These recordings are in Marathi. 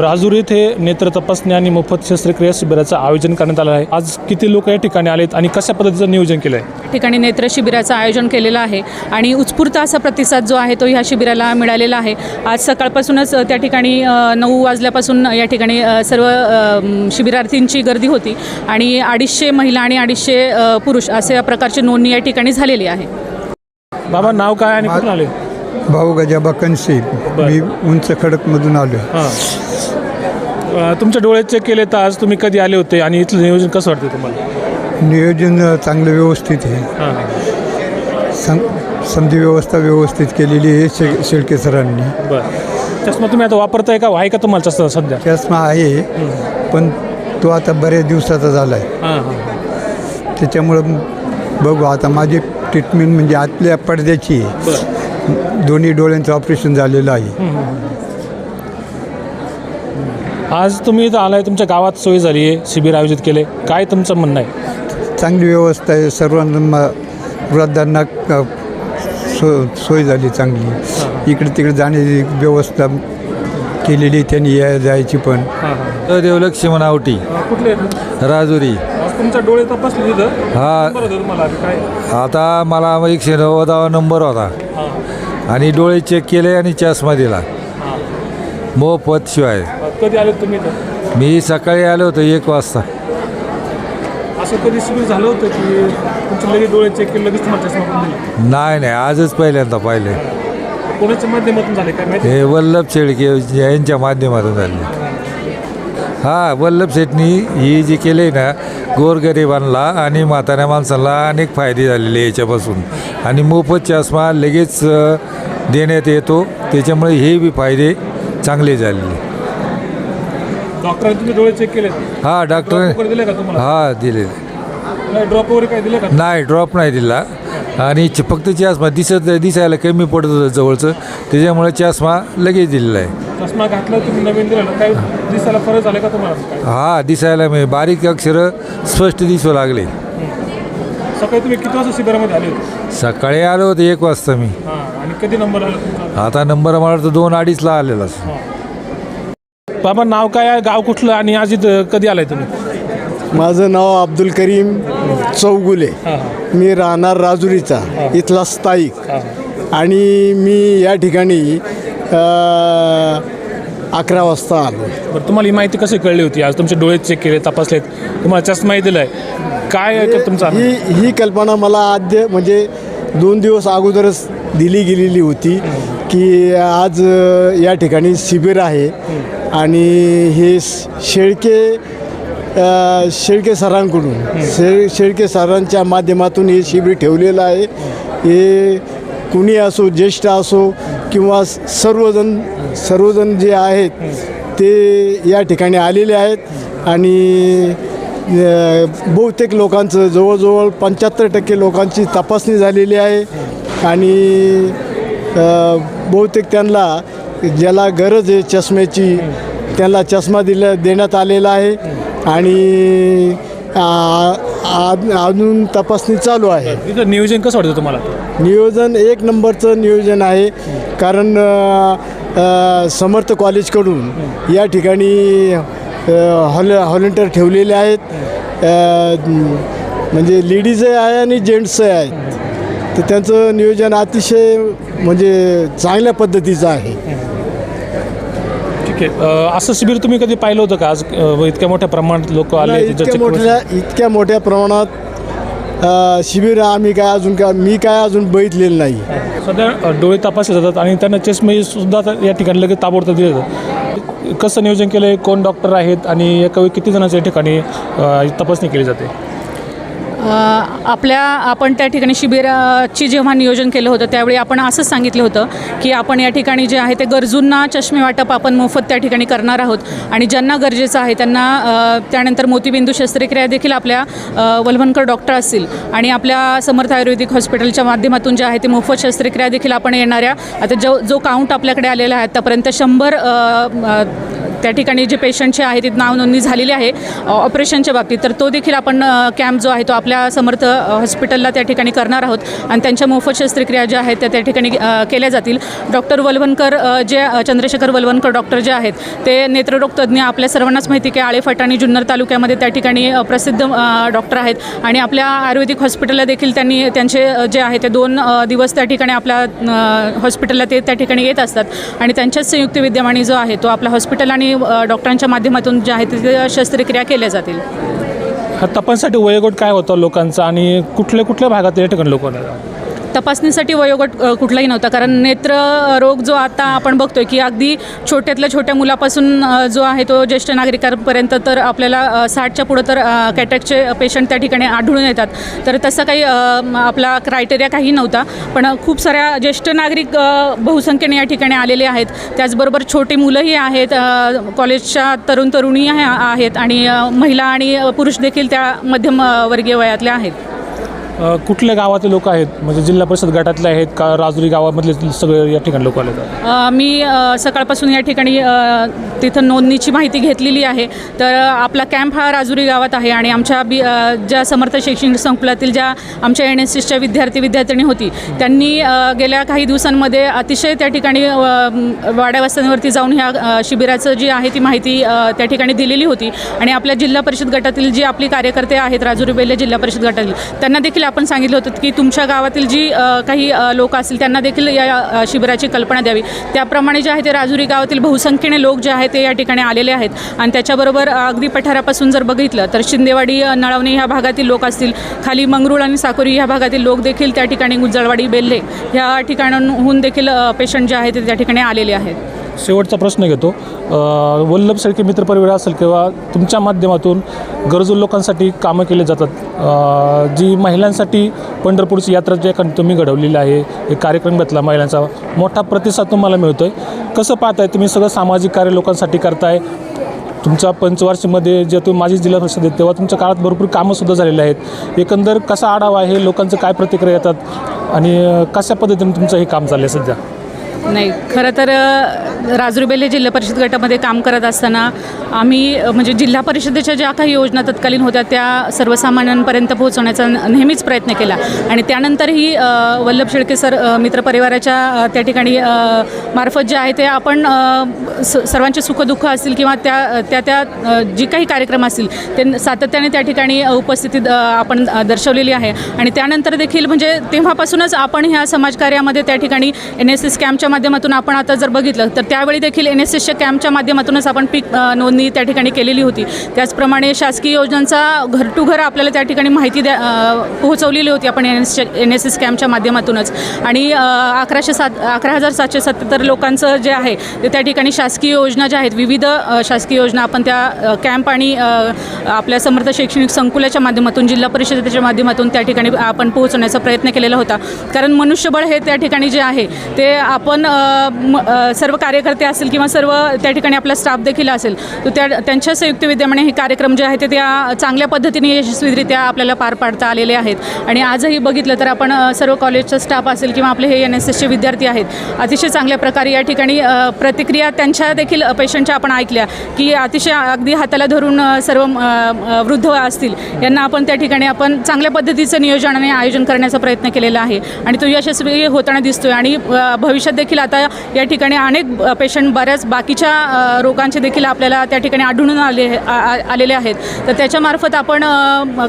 राजूर येथे नेत्र तपासणी आणि मोफत शस्त्रक्रिया शिबिराचं आयोजन करण्यात आलं आहे. आज किती लोक या ठिकाणी आलेत आणि कशा पद्धतीचं नियोजन केलं आहे ठिकाणी नेत्र शिबिराचं आयोजन केलेलं आहे आणि उत्स्फूर्त असा प्रतिसाद जो आहे तो ह्या शिबिराला मिळालेला आहे. आज सकाळपासूनच त्या ठिकाणी नऊ वाजल्यापासून या ठिकाणी सर्व शिबिरार्थींची गर्दी होती आणि अडीचशे महिला आणि अडीचशे पुरुष अशा प्रकारची नोंदणी या ठिकाणी झालेली आहे. बाबा नाव काय आणि कुठून आले? भाऊ गजाबा कनसे. मी उंच खडकमधून आलो हां. तुमच्या डोळे चेक केले तर आज तुम्ही कधी आले होते आणि इथलं नियोजन कसं वाटतं तुम्हाला? नियोजन चांगलं व्यवस्थित आहे. हां. सं संधी व्यवस्था व्यवस्थित केलेली आहे शे शेळके सरांनी. बरं. चष्मा तुम्ही आता वापरताय का? आहे का तुम्हाला चष्मा सध्या? चष्मा आहे पण तो आता बऱ्याच दिवसाचा झाला आहे हां हां. त्याच्यामुळं बघू आता माझी ट्रीटमेंट म्हणजे आतल्या पडद्याची आहे. बरं. दोन्ही डोळ्यांचं ऑपरेशन झालेलं आहे. आज तुम्ही इथं आलाय तुमच्या गावात सोय झाली आहे शिबिर आयोजित केले. काय तुमचं म्हणणं आहे? चांगली व्यवस्था आहे. सर्वांना वृद्धांना सो सोय झाली चांगली. इकडे तिकडे जाण्याची व्यवस्था केलेली त्यांनी या जायची पण. देव लक्ष्मण आवटी. कुठले? राजुरी. आज तुमच्या डोळे तपासले तिथं? हा. आता मला एकशे नव्वदावा नंबर होता. आणि डोळे चेक केले आणि चष्मा दिला. मोफत शिवाय. कधी आले तुम्ही इथं? मी सकाळी आलो होतो एक वाजता. असं कधी शिबिर झालं होतं की तुमचे लगेच डोळे चेक केले लगेच तुम्हाला चष्मा दिला? नाही नाही आजच पहिल्यांदा पाहिले कोणाच्या माध्यमातून झाले काय माहिती? हे वल्लभ शेळके यांच्या माध्यमातून झाले. हा वल्लभ शेटनी ही जी केली ना गोरगरिबांना आणि म्हाताऱ्या माणसांना अनेक फायदे झालेले याच्यापासून. आणि मोफत चष्मा लगेच अ, देण्यात येतो. त्याच्यामुळे हे बी फायदे चांगले झालेले. डॉक्टरांनी तुम्ही डोळे चेक केले हा डॉक्टर दिले का तुम्हाला? हा दिलेले नाही ड्रॉप वगैरे काय दिले का? नाही ड्रॉप नाही दिला. आणि फक्त चष्मा दिसत दिसायला कमी पडत होतं जवळचं. त्याच्यामुळे चष्मा लगेच दिलेला आहे. चष्मा घातला तुम्ही नवीन दिला काय दिसायला फरक झाला का तुम्हाला? हा दिसायला मी बारीक अक्षरं स्पष्ट दिसू लागले. सकाळी तुम्ही किती वाजता शिबिरामध्ये आले होते? सकाळी आलो होतो एक वाजता मी. आणि कधी नंबर आला आता नंबर मला वाटतं दोन अडीचला आलेला. बाबा नाव काय आहे? गाव कुठलं? आणि आज इथं कधी आलाय तुम्ही? माझं नाव अब्दुल करीम चौगुले. मी राहणार राजुरीचा इथला स्थायिक. आणि मी या ठिकाणी अकरा वाजता आलो बरं तुम्हाला ही माहिती कशी कळली होती? आज तुमचे डोळे चेक केले तपासलेत. तुम्हाला चष्माही दिलाय. काय आहे तुमचा ही ही कल्पना मला आद्य म्हणजे दोन दिवस अगोदरच दिली गेलेली होती की आज या ठिकाणी शिबिर आहे. आणि हे शेळके शेळके सरांकडून शे शेळके सरांच्या माध्यमातून हे शिबिर ठेवलेलं आहे. हे कुणी असो ज्येष्ठ असो किंवा सर्वजण सर्वजण जे आहेत ते या ठिकाणी आलेले आहेत आणि बहुतेक लोकांचं जवळजवळ पंच्याहत्तर टक्के लोकांची तपासणी झालेली आहे आणि बहुतेक त्यांना ज्याला गरज आहे चष्म्याची त्यांना चष्मा दिला देण्यात आलेला आहे आणि अजून तपासणी चालू आहे. इथं नियोजन कसं वाटतं तुम्हाला? नियोजन एक नंबरचं नियोजन आहे. कारण अ, समर्थ कॉलेजकडून या ठिकाणी हॉल हॉलेंटर ठेवलेले आहेत. अ, म्हणजे लेडीजही आहे आणि जेंट्सही आहेत. तर त्यांचं नियोजन अतिशय म्हणजे चांगल्या पद्धतीचं आहे. आहे अं, असं शिबिर तुम्ही कधी पाहिलं होतं का? आज अं, इतक्या मोठ्या प्रमाणात लोक आले नाही, इतक्या मोठ्या इतक्या मोठ्या प्रमाणात अ, शिबिर आम्ही काय अजून काय मी काय अजून बघितलेलं नाही. सध्या अं, डोळे तपासले जातात आणि त्यांना चष्मे सुद्धा आता या ठिकाणी लगेच ताबडतोब दिले जातात. कसं नियोजन केलं आहे कोण डॉक्टर आहेत? आणि एका वेळी किती जणांच्या या ठिकाणी अं, तपासणी केली जाते? आपल्या आपण त्या ठिकाणी शिबिराची जेव्हा नियोजन केलं होतं त्यावेळी आपण असंच सांगितलं होतं की आपण या ठिकाणी जे आहे ते गरजूंना चष्मे वाटप आपण मोफत त्या ठिकाणी करणार आहोत. आणि ज्यांना गरजेचं आहे त्यांना त्यानंतर मोतीबिंदू शस्त्रक्रिया देखील आपल्या अ, डॉक्टर असतील. आणि आपल्या समर्थ आयुर्वेदिक हॉस्पिटलच्या माध्यमातून जे आहे ते मोफत शस्त्रक्रिया देखील आपण येणाऱ्या आता जो जो काउंट आपल्याकडे आलेला आहे आतापर्यंत शंभर त्या ठिकाणी जे पेशंटचे आहे ते नाव नोंदणी झालेली आहे ऑपरेशनच्या बाबतीत तर तो देखील आपण कॅम्प जो आहे तो आपल्या समर्थ हॉस्पिटलला त्या ठिकाणी करणार आहोत. आणि त्यांच्या मोफत शस्त्रक्रिया ज्या आहेत त्या त्या ठिकाणी केल्या जातील. डॉक्टर वलवणकर जे चंद्रशेखर वलवणकर डॉक्टर जे आहेत ते नेत्ररोग तज्ज्ञ आपल्या सर्वांनाच माहिती की आळेफाट आणि जुन्नर तालुक्यामध्ये त्या ठिकाणी प्रसिद्ध डॉक्टर आहेत. आणि आपल्या आयुर्वेदिक हॉस्पिटलला देखील त्यांनी त्यांचे जे आहे ते दोन दिवस त्या ठिकाणी आपल्या हॉस्पिटलला ते त्या ठिकाणी येत असतात. आणि त्यांच्याच संयुक्त विद्यमाने जो आहे तो आपल्या हॉस्पिटल आणि अ, डॉक्टरांच्या माध्यमातून जे आहे ते शस्त्रक्रिया केल्या जातील. हा वयोगट काय होतं लोकांचा आणि कुठल्या कुठल्या भागात या ठिकाणी लोक तपासणीसाठी वयोगट कुठलाही नव्हता. कारण नेत्र रोग जो आता आपण बघतोय की अगदी छोट्यातल्या छोट्या मुलापासून जो आहे तो ज्येष्ठ नागरिकांपर्यंत तर आपल्याला साठच्या पुढं तर कॅटॅकचे पेशंट त्या ठिकाणी आढळून येतात. तर तसा काही आपला क्रायटेरिया काही नव्हता. पण खूप साऱ्या ज्येष्ठ नागरिक बहुसंख्येने या ठिकाणी आलेले आहेत. त्याचबरोबर छोटी मुलंही आहेत कॉलेजच्या तरुण तरुणी आहेत आणि महिला आणि पुरुष देखील त्या मध्यम वर्गीय वयातल्या आहेत. कुठल्या गावातले लोक आहेत? म्हणजे जिल्हा परिषद गटातले आहेत का राजुरी गावामधले सगळे या ठिकाणी लोक आले मी सकाळपासून या ठिकाणी तिथं नोंदणीची माहिती घेतलेली आहे. तर आपला कॅम्प हा राजुरी गावात आहे आणि आमच्या बी ज्या समर्थ शैक्षणिक संकुलातील ज्या आमच्या एन एस एसच्या विद्यार्थी विद्यार्थिनी होती त्यांनी गेल्या काही दिवसांमध्ये अतिशय त्या ठिकाणी वाड्यावस्त्यांवरती जाऊन ह्या शिबिराचं जी आहे ती माहिती त्या ठिकाणी दिलेली होती. आणि आपल्या जिल्हा परिषद गटातील जी आपली कार्यकर्ते आहेत राजुरी बेल्ले जिल्हा परिषद गटातील त्यांना देखील आपण सांगितलं होतं की तुमच्या गावातील जी काही लोक असतील त्यांना देखील या शिबिराची कल्पना द्यावी. त्याप्रमाणे जे आहे ते राजुरी गावातील बहुसंख्येने लोक जे आहेत ते या ठिकाणी आलेले आहेत. आणि त्याच्याबरोबर अगदी पठारापासून जर बघितलं तर शिंदेवाडी नळवणे ह्या भागातील लोक असतील खाली मंगरुळ आणि साकोरी ह्या भागातील लोक देखील त्या ठिकाणी गुजळवाडी बेल्ले ह्या ठिकाणांहून देखील पेशंट जे आहेत ते त्या ठिकाणी आलेले आहेत. शेवटचा प्रश्न घेतो. वल्लभ शेळके मित्रपरिवार असेल किंवा तुमच्या माध्यमातून गरजू लोकांसाठी कामं केले जातात. जी महिलांसाठी पंढरपूरची यात्रा जे तुम्ही घडवलेली आहे हे कार्यक्रम घेतला महिलांचा मोठा प्रतिसाद तुम्हाला मिळतो आहे कसं पाहताय तुम्ही सगळं सामाजिक कार्य लोकांसाठी करताय? तुमच्या पंचवार्षीमध्ये जे तुम्ही माझी जिल्हा परिषद आहे तेव्हा तुमच्या काळात भरपूर कामंसुद्धा झालेली आहेत. एकंदर कसा आढावा आहे? लोकांचं काय प्रतिक्रिया येतात? आणि कशा पद्धतीने तुमचं हे काम चाललं आहे सध्या? नाही खरं तर अ, जिल्हा परिषद गटामध्ये काम करत असताना आम्ही म्हणजे जिल्हा परिषदेच्या ज्या काही योजना तत्कालीन होत्या त्या सर्वसामान्यांपर्यंत पोहोचवण्याचा नेहमीच प्रयत्न केला. आणि त्यानंतरही वल्लभ शेळके सर मित्रपरिवाराच्या त्या ठिकाणी मार्फत जे आहे ते आपण स सर्वांचे सुखदुःख असतील किंवा त्या त्या त्या जी काही कार्यक्रम असतील ते सातत्याने त्या ठिकाणी उपस्थिती उपस्थितीत आपण दर्शवलेली आहे. आणि त्यानंतर देखील म्हणजे तेव्हापासूनच आपण ह्या समाजकार्यामध्ये त्या ठिकाणी एन एस एस कॅम्पच्या माध्यमातून आपण आता जर बघितलं तर त्यावेळी देखील एन एस एसच्या कॅम्पच्या माध्यमातूनच आपण पीक नोंदणी त्या ठिकाणी केलेली होती. त्याचप्रमाणे शासकीय योजनांचा घर टू घर आपल्याला त्या ठिकाणी माहिती द्या पोहोचवलेली होती आपण N S N S S कॅम्पच्या माध्यमातूनच. आणि अकराशे सात अकरा हजार सातशे सत्याहत्तर लोकांचं जे आहे ते त्या ठिकाणी शासकीय योजना ज्या आहेत विविध शासकीय योजना आपण त्या कॅम्प आणि आपल्या समर्थ शैक्षणिक संकुलाच्या माध्यमातून जिल्हा परिषदेच्या माध्यमातून त्या ठिकाणी आपण पोहोचवण्याचा प्रयत्न केलेला होता. कारण मनुष्यबळ हे त्या ठिकाणी जे आहे ते आपण आपण म- सर्व कार्यकर्ते असेल किंवा सर्व त्या ठिकाणी आपला स्टाफ देखील असेल तर त्या त्यांच्या संयुक्त विद्यमाने हे कार्यक्रम जे आहे ते त्या चांगल्या पद्धतीने यशस्वीरित्या आपल्याला पार पाडता आलेले आहेत. आणि आजही बघितलं तर आपण सर्व कॉलेजचा स्टाफ असेल किंवा आपले हे एन एस एसचे विद्यार्थी आहेत अतिशय चांगल्या प्रकारे या ठिकाणी प्रतिक्रिया त्यांच्या देखील पेशंटच्या आपण ऐकल्या की अतिशय अगदी हाताला धरून सर्व वृद्ध असतील यांना आपण त्या ठिकाणी आपण चांगल्या पद्धतीचं नियोजन आणि आयोजन करण्याचा प्रयत्न केलेला आहे. आणि तो यशस्वी होताना दिसतोय आणि भविष्यात देखील देखील आता या ठिकाणी अनेक पेशंट बऱ्याच बाकीच्या रोगांचे देखील आपल्याला त्या ठिकाणी आढळून आले आ- आलेले आहेत. तर त्याच्यामार्फत आपण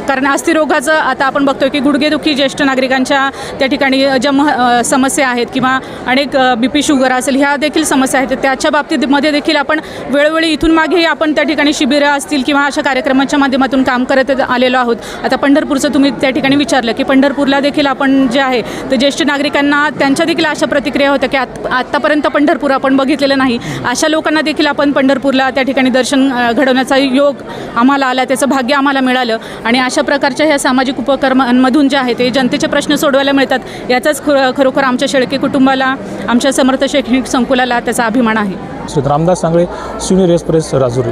कारण अस्थिरोगाचं आता आपण बघतोय की गुडघेदुखी ज्येष्ठ नागरिकांच्या त्या ठिकाणी ज्या मह समस्या आहेत किंवा अनेक बी पी शुगर असेल ह्या देखील समस्या आहेत. त्याच्या बाबतीमध्ये देखील आपण वेळोवेळी इथून मागेही आपण त्या ठिकाणी शिबिरं असतील किंवा अशा कार्यक्रमाच्या माध्यमातून काम करत आलेलो आहोत. आता पंढरपूरचं तुम्ही त्या ठिकाणी विचारलं की पंढरपूरला देखील आपण जे आहे ते ज्येष्ठ नागरिकांना त्यांच्या देखील अशा प्रतिक्रिया होत्या की आत आत्तापर्यंत पंढरपूर आपण बघितलेलं नाही. अशा लोकांना देखील आपण पंढरपूरला त्या ठिकाणी दर्शन घडवण्याचा योग आम्हाला आला त्याचं भाग्य आम्हाला मिळालं. आणि अशा प्रकारच्या ह्या सामाजिक उपक्रमांमधून जे आहे ते जनतेचे प्रश्न सोडवायला मिळतात. याचाच खरोखर आमच्या शेळके कुटुंबाला आमच्या समर्थ शैक्षणिक संकुलाला त्याचा अभिमान आहे. Shri Ramdas Sangle senior express Rajuri.